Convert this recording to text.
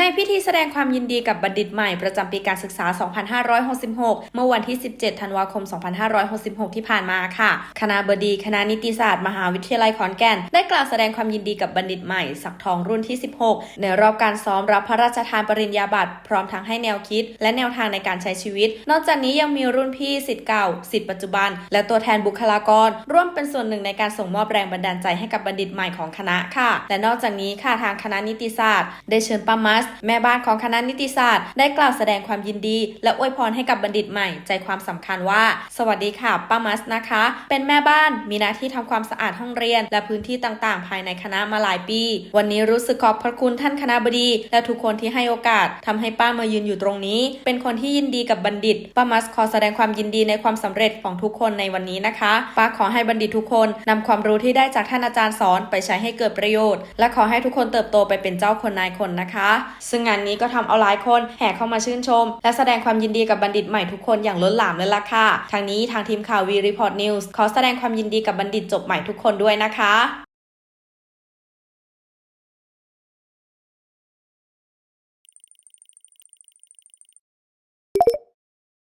ในพิธีแสดงความยินดีกับบัณฑิตใหม่ประจำปีการศึกษา 2566 เมื่อวันที่ 17 ธันวาคม 2566 ที่ผ่านมาค่ะ คณะบดีคณะนิติศาสตร์ มหาวิทยาลัยขอนแก่น ได้กล่าวแสดงความยินดีกับบัณฑิตใหม่ สักทองรุ่นที่ 16 ในรอบการซ้อมรับพระราชทานปริญญาบัตรพร้อมทั้งให้แนวคิด และแนวทางในการใช้ชีวิต นอกจากนี้ยังมีรุ่นพี่สิทธิ์เก่าสิทธิ์ปัจจุบัน และตัวแทนบุคลากร ร่วมเป็นส่วนหนึ่งในการส่งมอบแรงบันดาลใจให้กับบัณฑิตใหม่ของคณะค่ะ และนอกจากนี้ค่ะทางคณะนิติศาสตร์ ได้เชิญป้ามัสแม่บ้านของคณะนิติศาสตร์ ได้กล่าวแสดงความยินดี และอวยพรให้กับบัณฑิตใหม่ ใจความสำคัญว่า สวัสดีค่ะป้ามัสนะคะ เป็นแม่บ้านมีหน้าที่ทำความสะอาดห้องเรียน และพื้นที่ต่างๆ ภายในคณะมาหลายปี วันนี้รู้สึกขอบพระคุณท่านคณะบดี และทุกคนที่ให้โอกาสทำให้ป้ามายืนอยู่ตรงนี้ เป็นคนที่ยินดีกับบัณฑิตป้ามัสขอแสดงความยินดีในความสำเร็จของทุกคนในวันนี้นะคะป้าขอให้บัณฑิตทุกคนนำความรู้ที่ได้จากท่านอาจารย์สอนไปใช้ให้เกิดประโยชน์ และขอให้ทุกคนเติบโตไปเป็นเจ้าคนนายคนนะคะซึ่งงานนี้ก็ทำเอาหลายคนแห่เข้ามาชื่นชม และแสดงความยินดีกับบัณฑิตใหม่ทุกคนอย่างล้นหลามเลยล่ะค่ะ ทางนี้ทางทีมข่าววีรีพอร์ตนิวส์ขอแสดงความยินดีกับบัณฑิตจบใหม่ทุกคนด้วยนะคะ